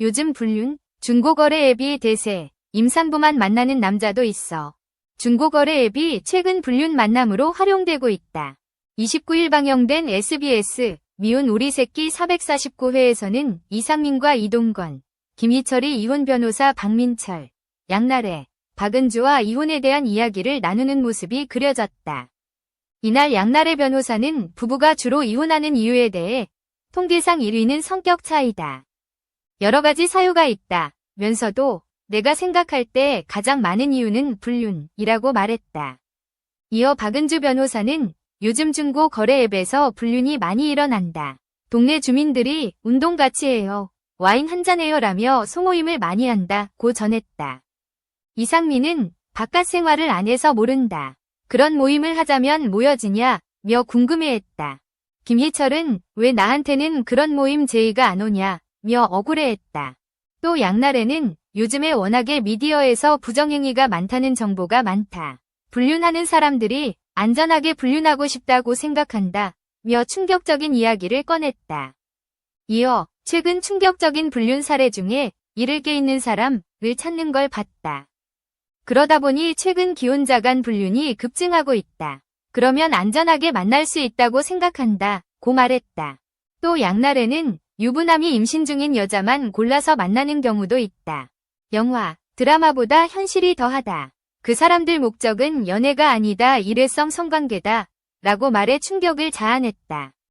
요즘 불륜, 중고거래 앱이 대세, 임산부만 만나는 남자도 있어. 중고거래 앱이 최근 불륜 만남으로 활용되고 있다. 29일 방영된 SBS 미운 우리 새끼 449회에서는 이상민과 이동건, 김희철이 이혼 변호사 박민철, 양나래, 박은주와 이혼에 대한 이야기를 나누는 모습이 그려졌다. 이날 양나래 변호사는 부부가 주로 이혼하는 이유에 대해 통계상 1위는 성격 차이다. 여러 가지 사유가 있다. 면서도 내가 생각할 때 가장 많은 이유는 불륜이라고 말했다. 이어 박은주 변호사는 요즘 중고 거래 앱에서 불륜이 많이 일어난다. 동네 주민들이 운동 같이 해요. 와인 한잔 해요라며 소모임을 많이 한다 고 전했다. 이상민은 바깥 생활을 안 해서 모른다. 그런 모임을 하자면 모여지냐? 며 궁금해했다. 김희철은 왜 나한테는 그런 모임 제의가 안 오냐? 며 억울해했다. 또 양날에는 요즘에 워낙에 미디어에서 부정행위가 많다는 정보가 많다. 불륜하는 사람들이 안전하게 불륜하고 싶다고 생각한다. 며 충격적인 이야기를 꺼냈다. 이어 최근 충격적인 불륜 사례 중에 이를 게 있는 사람을 찾는 걸 봤다. 그러다 보니 최근 기혼자 간 불륜이 급증하고 있다. 그러면 안전하게 만날 수 있다고 생각한다. 고 말했다. 또 양날에는 유부남이 임신 중인 여자만 골라서 만나는 경우도 있다. 영화, 드라마보다 현실이 더하다. 그 사람들 목적은 연애가 아니다 일회성 성관계다. 라고 말해 충격을 자아냈다.